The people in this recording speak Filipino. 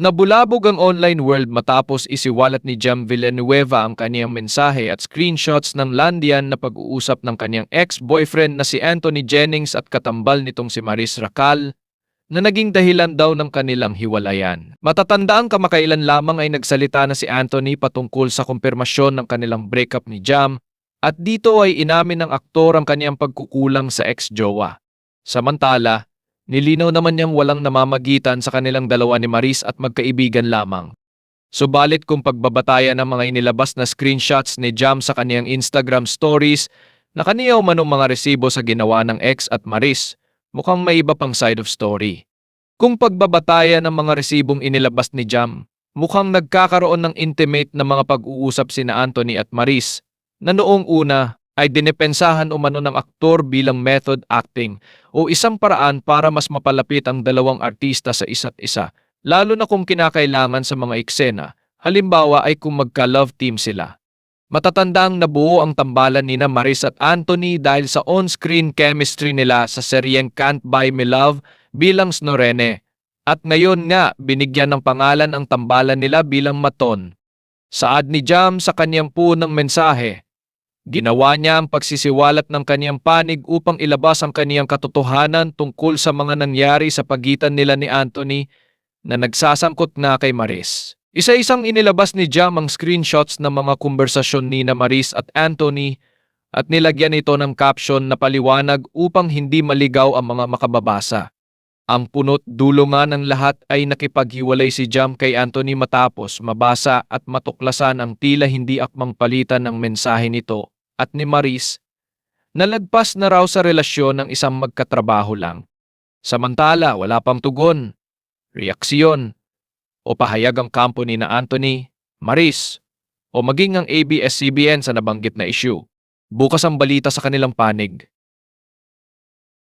Nabulabog ang online world matapos isiwalat ni Jam Villanueva ang kaniyang mensahe at screenshots ng Landian na pag-uusap ng kaniyang ex-boyfriend na si Anthony Jennings at katambal nitong si Maris Racal na naging dahilan daw ng kanilang hiwalayan. Matatandaang kamakailan lamang ay nagsalita na si Anthony patungkol sa kumpirmasyon ng kanilang breakup ni Jam at dito ay inamin ng aktor ang kaniyang pagkukulang sa ex-jowa. Samantala, Nilinaw naman niyang walang namamagitan sa kanilang dalawa ni Maris at magkaibigan lamang. Subalit kung pagbabatayan ng mga inilabas na screenshots ni Jam sa kaniyang Instagram stories na kaniyaw manong mga resibo sa ginawa ng ex at Maris, mukhang may iba pang side of story. Kung pagbabatayan ng mga resibong inilabas ni Jam, mukhang nagkakaroon ng intimate na mga pag-uusap sina Anthony at Maris na noong una ay dinepensahan umano ng aktor bilang method acting o isang paraan para mas mapalapit ang dalawang artista sa isa't isa, lalo na kung kinakailangan sa mga eksena, halimbawa ay kung magka-love team sila. Matatandang nabuo ang tambalan ni na Maris at Anthony dahil sa on-screen chemistry nila sa seryeng Can't Buy Me Love bilang Snorene. At ngayon nga, binigyan ng pangalan ang tambalan nila bilang Maton. Saad ni Jam sa kanyang punang mensahe, Ginawa niya ang pagsisiwalat ng kaniyang panig upang ilabas ang kaniyang katotohanan tungkol sa mga nangyari sa pagitan nila ni Anthony na nagsasangkot na kay Maris. Isa-isang inilabas ni Jam ang screenshots ng mga konversasyon ni na Maris at Anthony at nilagyan ito ng caption na paliwanag upang hindi maligaw ang mga makababasa. Ang punot dulo nga ng lahat ay nakipaghiwalay si Jam kay Anthony matapos mabasa at matuklasan ang tila hindi akmang palitan ng mensahe nito at ni Maris nalagpas na raw sa relasyon ng isang magkatrabaho lang. Samantala, wala pang tugon, reaksyon, o pahayag ang ni na Anthony, Maris, o maging ang ABS-CBN sa nabanggit na issue. Bukas ang balita sa kanilang panig.